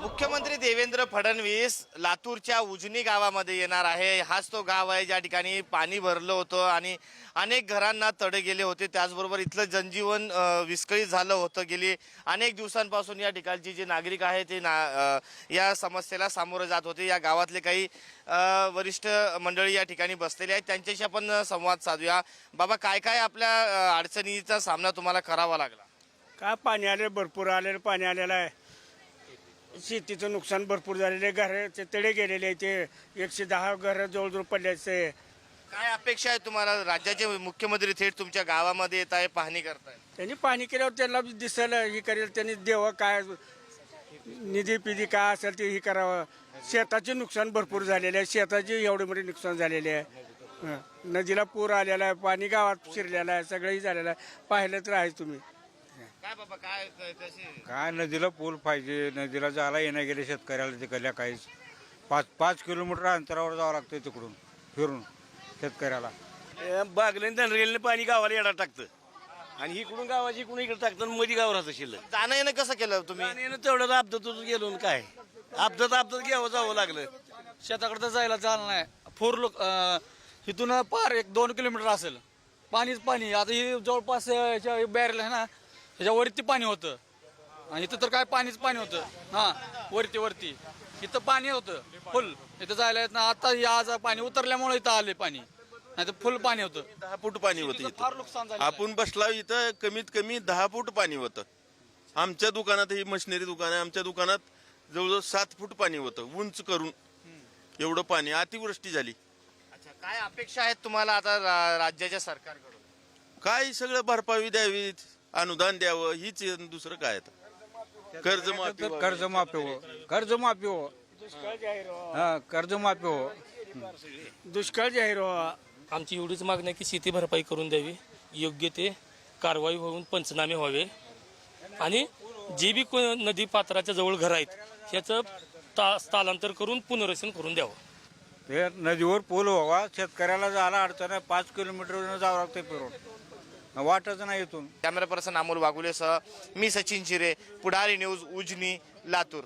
मुख्यमंत्री देवेंद्र फडणवीस लातूरच्या उजनी गावामध्ये येणार आहे. हाच तो गाव आहे ज्या ठिकाणी पाणी भरलं होतं आणि अनेक घरांना तडे गेले होते. त्याचबरोबर इथलं जनजीवन विस्कळीत झालं होतं गेली. अनेक दिवसांपासून या ठिकाणची जे नागरिक आहे ते ना या समस्येला सामोरं जात होते. या गावातले काही वरिष्ठ मंडळी या ठिकाणी बसलेले आहेत. त्यांच्याशी आपण संवाद साधूया. बाबा काय काय आपल्या अडचणीचा सामना तुम्हाला करावा लागला? काय पाणी आले भरपूर आलेलं पाणी आलेलं आहे. शेतीचं नुकसान भरपूर झालेलं आहे. घराचे तडे गेलेले आहे ते एकशे दहा घरं जवळजवळ पडल्याचे काय अपेक्षा आहे तुम्हाला? राज्याचे मुख्यमंत्री थेट तुमच्या गावामध्ये येत आहे पाहणी करताय त्यांनी पाणी केल्यावर त्यांना दिसेल हे करेल. त्यांनी देवं काय निधी पिधी काय असेल ते हे करावं. शेताचे नुकसान भरपूर झालेले आहे. शेताचे एवढे मोठे नुकसान झालेले आहे. हं. नदीला पूर आलेला आहे. पाणी गावात शिरलेलं आहे. सगळंही झालेलं आहे. पाहिलं तर आहे तुम्ही. काय बाबा काय क- कशी काय नदीला पूल पाहिजे नदीला जायला येण्या गेले शेतकऱ्याला तिकडल्या काहीच पाच पाच किलोमीटर अंतरावर जावं लागतं तिकडून फिरून शेतकऱ्याला. बागले दनरेलने पाणी गावाला येणार टाकतं. आणि इकडून गावाची इकडून इकडे टाकतं आणि मध्ये गाव राहतं शिल्लक. जाणं येणं कसं केलं तुम्ही? आणि यानं तेवढं आपदातच गेलो आणि काय? आपदात आपदात घ्यावं जावं लागलं. शेताकडे तर जायला चाललं नाही. फोर लोक इथून पार एक दोन किलोमीटर असेल. पाणीच पाणी. आता ही जवळपास बॅरल आहे ना ह्याच्या वरती पाणी होतं. आणि इथं तर काय पाणीच पाणी होतं. हा वरती वरती. इथं पाणी होतं. फुल इथं जायला येत ना आता आज पाणी उतरल्यामुळे इथं आले पाणी. नाही तर फुल पाणी होतं. दहा फूट पाणी होतं फार इथं. नुकसान झालं आपण बसला इथं कमीत कमी दहा फूट पाणी होतं. आमच्या दुकानात ही मशिनरी दुकान आहे. आमच्या दुकानात जवळजवळ सात फूट पाणी होतं. उंच करून एवढं पाणी. अतिवृष्टी झाली. अच्छा काय अपेक्षा आहेत तुम्हाला आता रा- राज्याच्या सरकारकडून? काय सगळं भरपावी द्यावी? अनुदान द्यावं हीच दुसरं काय आता? कर्ज माफी कर्जमाफी हो. कर्जमाफी हो. दुष्काळ जाहीर व्हावा. हा कर्जमाफी हो. दुष्काळ जाहीर व्हावा आमची एवढीच मागणी आहे की शेती भरपाई करून द्यावी. योग्य ते कारवाई होऊन पंचनामे व्हावे. आणि जे बी को- नदी पात्राच्या जवळ घर आहेत ह्याचं ता स्थलांतर करून पुनर्वसन करून द्यावं. ते नदीवर पूल व्हावा शेतकऱ्याला जायला अडचण आहे पाच किलोमीटर जावं लागतं फिरून. वाटच नाही इथून. कॅमेरा पर्सन अमोल वागुलेसह मी सचिन चिरे पुढारी न्यूज उजनी लातूर.